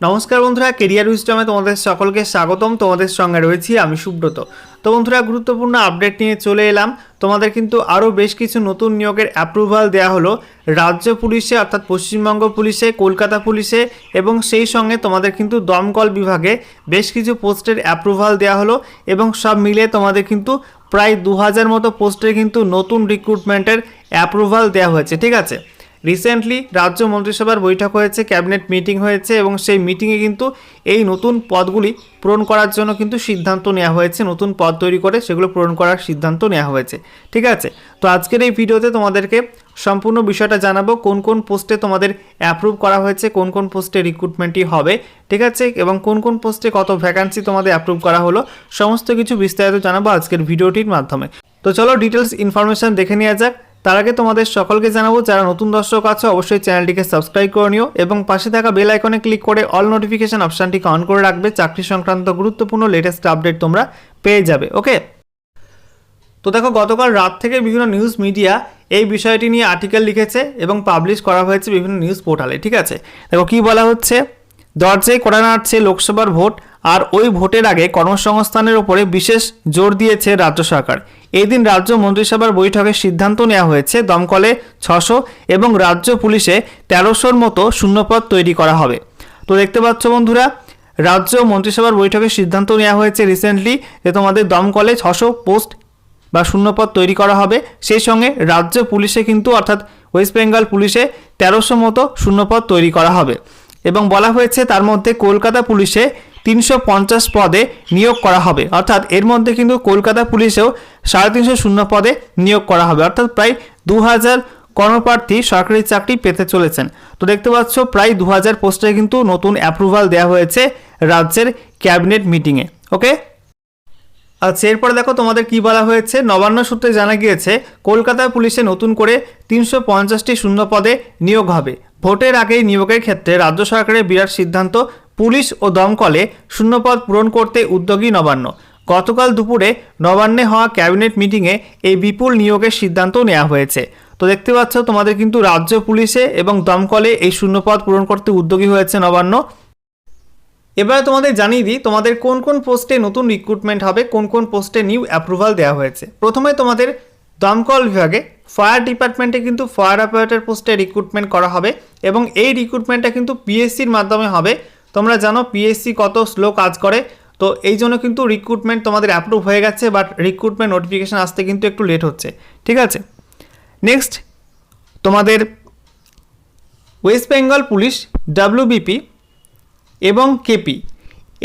নমস্কার বন্ধুরা কেরিয়ার উইস্টমে তোমাদের সকলকে স্বাগতম। তোমাদের সঙ্গে রয়েছি আমি সুব্রত। তো বন্ধুরা, গুরুত্বপূর্ণ আপডেট নিয়ে চলে এলাম। তোমাদের কিন্তু আরও বেশ কিছু নতুন নিয়োগের অ্যাপ্রুভাল দেওয়া হলো। রাজ্য পুলিশে, অর্থাৎ পশ্চিমবঙ্গ পুলিশে, কলকাতা পুলিশে এবং সেই সঙ্গে তোমাদের কিন্তু দমকল বিভাগে বেশ কিছু পোস্টের অ্যাপ্রুভাল দেওয়া হলো এবং সব মিলে তোমাদের কিন্তু প্রায় দু হাজার মতো পোস্টে কিন্তু নতুন রিক্রুটমেন্টের অ্যাপ্রুভাল দেওয়া হয়েছে, ঠিক আছে? রিসেন্টলি রাজ্য মন্ত্রিসভার বৈঠক হয়েছে, ক্যাবিনেট মিটিং হয়েছে এবং সেই মিটিংয়ে কিন্তু এই নতুন পদগুলি পূরণ করার জন্য কিন্তু সিদ্ধান্ত নেওয়া হয়েছে। নতুন পদ তৈরি করে সেগুলো পূরণ করার সিদ্ধান্ত নেওয়া হয়েছে। ঠিক আছে? তো আজকের এই ভিডিওতে তোমাদেরকে সম্পূর্ণ বিষয়টা জানাব, কোন কোন পোস্টে তোমাদের অ্যাপ্রুভ করা হয়েছে, কোন কোন পোস্টে রিক্রুটমেন্টই হবে, ঠিক আছে? এবং কোন কোন পোস্টে কত ভ্যাকান্সি তোমাদের অ্যাপ্রুভ করা হলো, সমস্ত কিছু বিস্তারিত জানাব আজকের ভিডিওটির মাধ্যমে। তো চলো ডিটেলস ইনফরমেশন দেখে নেওয়া যাক। তার আগে তোমাদের সকলকে জানাব, যারা নতুন দর্শক আছে, অবশ্যই চ্যানেলটিকে সাবস্ক্রাইব করে নিও এবং পাশে থাকা বেল আইকনে ক্লিক করে অল নোটিফিকেশন অপশানটিকে অন করে রাখবে, চাকরি সংক্রান্ত গুরুত্বপূর্ণ লেটেস্ট আপডেট তোমরা পেয়ে যাবে, ওকে? তো দেখো, গতকাল রাত থেকে বিভিন্ন নিউজ মিডিয়া এই বিষয়টি নিয়ে আর্টিকেল লিখেছে এবং পাবলিশ করা হয়েছে বিভিন্ন নিউজ পোর্টালে ঠিক আছে? দেখো, কি বলা হচ্ছে? দরজায় করা নাড়ছে লোকসভার ভোট আর ওই ভোটের আগে কর্মসংস্থানের ওপরে বিশেষ জোর দিয়েছে রাজ্য সরকার। এই দিন রাজ্য মন্ত্রিসভার বৈঠকে সিদ্ধান্ত নেওয়া হয়েছে, দমকলে ছশো এবং রাজ্য পুলিশে তেরোশোর মতো শূন্যপদ তৈরি করা হবে। তো দেখতে পাচ্ছ বন্ধুরা, রাজ্য মন্ত্রিসভার বৈঠকে সিদ্ধান্ত নেওয়া হয়েছে রিসেন্টলি যে তোমাদের দমকলে ছশো পোস্ট বা শূন্যপদ তৈরি করা হবে। সেই সঙ্গে রাজ্য পুলিশে কিন্তু অর্থাৎ ওয়েস্ট বেঙ্গল পুলিশে তেরোশো মতো শূন্যপদ তৈরি করা হবে। এবং বলা হয়েছে তার মধ্যে কলকাতা পুলিশে তিনশো পঞ্চাশ পদে নিয়োগ করা হবে। অর্থাৎ এর মধ্যে কিন্তু কলকাতা পুলিশেও সাড়ে তিনশো শূন্য পদে নিয়োগ করা হবে। অর্থাৎ প্রায় দু হাজার কর্মপ্রার্থী সরকারি চাকরি পেতে চলেছেন। তো দেখতে পাচ্ছ, প্রায় দু হাজার পোস্টে কিন্তু নতুন অ্যাপ্রুভাল দেওয়া হয়েছে রাজ্যের ক্যাবিনেট মিটিংয়ে ওকে? আচ্ছা এরপরে দেখো তোমাদের কি বলা হয়েছে। নবান্ন সূত্রে জানা গিয়েছে, কলকাতা পুলিশে নতুন করে তিনশো পঞ্চাশটি শূন্য পদে নিয়োগ হবে। ভোটের আগেই নিয়োগের ক্ষেত্রে রাজ্য সরকারের বিরাট সিদ্ধান্ত, পুলিশ ও দমকলে শূন্যপদ পূরণ করতে উদ্যোগী নবান্ন। গতকাল দুপুরে নবান্নে হওয়া ক্যাবিনেট মিটিংয়ে এই বিপুল নিয়োগের সিদ্ধান্ত নেওয়া হয়েছে। তো দেখতে পাচ্ছ, তোমাদের কিন্তু রাজ্য পুলিশে এবং দমকলে এই শূন্যপদ পূরণ করতে উদ্যোগী হয়েছে নবান্ন। এবারে তোমাদের জানিয়ে দিই, তোমাদের কোন কোন পোস্টে নতুন রিক্রুটমেন্ট হবে, কোন কোন পোস্টে নিউ অ্যাপ্রুভাল দেওয়া হয়েছে। প্রথমে তোমাদের দমকল বিভাগে ফায়ার ডিপার্টমেন্টে কিন্তু ফায়ার অপারেটর পোস্টে রিক্রুটমেন্ট করা হবে এবং এই রিক্রুটমেন্টটা কিন্তু পিএসসির মাধ্যমে হবে। তোমরা জানো পিএসসি কত স্লো কাজ করে। তো এই জন্য কিন্তু রিক্রুটমেন্ট তোমাদের অ্যাপ্রুভ হয়ে গেছে বাট রিক্রুটমেন্ট নোটিফিকেশান আসতে কিন্তু একটু লেট হচ্ছে। ঠিক আছে? নেক্সট তোমাদের ওয়েস্ট বেঙ্গল পুলিশ ডাব্লিউবিপি এবং কেপি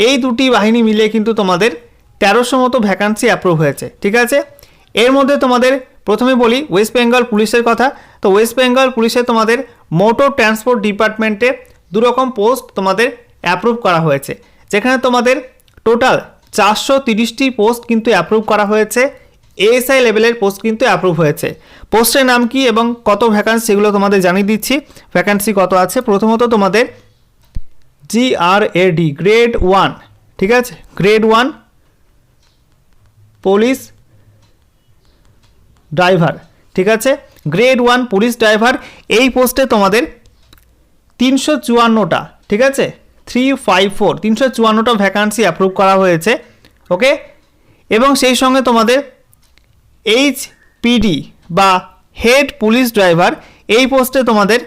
এই দুটি বাহিনী মিলিয়ে কিন্তু তোমাদের তেরোশো মতো ভ্যাকান্সি অ্যাপ্রুভ হয়েছে। ঠিক আছে? এর মধ্যে তোমাদের প্রথমে বলি ওয়েস্ট বেঙ্গল পুলিশের কথা। তো ওয়েস্ট বেঙ্গল পুলিশে তোমাদের মোটর ট্রান্সপোর্ট ডিপার্টমেন্টে দুরকম পোস্ট তোমাদের অ্যাপ্রুভ করা হয়েছে। যেখানে তোমাদের টোটাল চারশো তিরিশটি পোস্ট কিন্তু অ্যাপ্রুভ করা হয়েছে। এএসআই লেভেলের পোস্ট কিন্তু অ্যাপ্রুভ হয়েছে। পোস্টের নাম কি এবং কত ভ্যাকান্সি সেগুলো তোমাদের জানিয়ে দিচ্ছি। ভ্যাকান্সি কত আছে? প্রথমত তোমাদের জিআরএডি গ্রেড ওয়ান ঠিক আছে? গ্রেড ওয়ান পুলিশ ড্রাইভার, ঠিক আছে? গ্রেড ওয়ান পুলিশ ড্রাইভার, এই পোস্টে তোমাদের তিনশো চুয়ান্নটা, ঠিক আছে? থ্রি ফাইভ ফোর তিনশো চুয়ান্নটা ভ্যাকান্সি অ্যাপ্রুভ করা হয়েছে ওকে এবং সেই সঙ্গে তোমাদের এইচ পিডি বা হেড পুলিশ ড্রাইভার, এই পোস্টে তোমাদের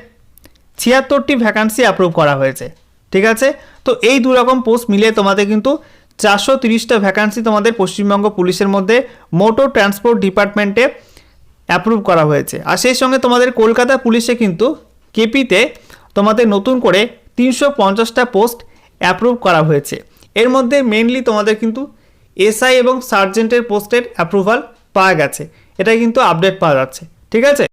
ছিয়াত্তরটি ভ্যাকান্সি অ্যাপ্রুভ করা হয়েছে, ঠিক আছে? তো এই দু রকম পোস্ট মিলিয়ে তোমাদের কিন্তু চারশো তিরিশটা ভ্যাকান্সি তোমাদের পশ্চিমবঙ্গ পুলিশের মধ্যে মোটর ট্রান্সপোর্ট ডিপার্টমেন্টে অ্যাপ্রুভ করা হয়েছে। আর সেই সঙ্গে তোমাদের কলকাতা পুলিশে কিন্তু কেপিতে তোমাদের নতুন করে তিনশো পঞ্চাশটা পোস্ট অ্যাপ্রুভ করা হয়েছে। এর মধ্যে মেনলি তোমাদের কিন্তু এসআই এবং সার্জেন্টের পোস্টের অ্যাপ্রুভাল পাওয়া গেছে। এটাই কিন্তু আপডেট পাওয়া যাচ্ছে। ঠিক আছে?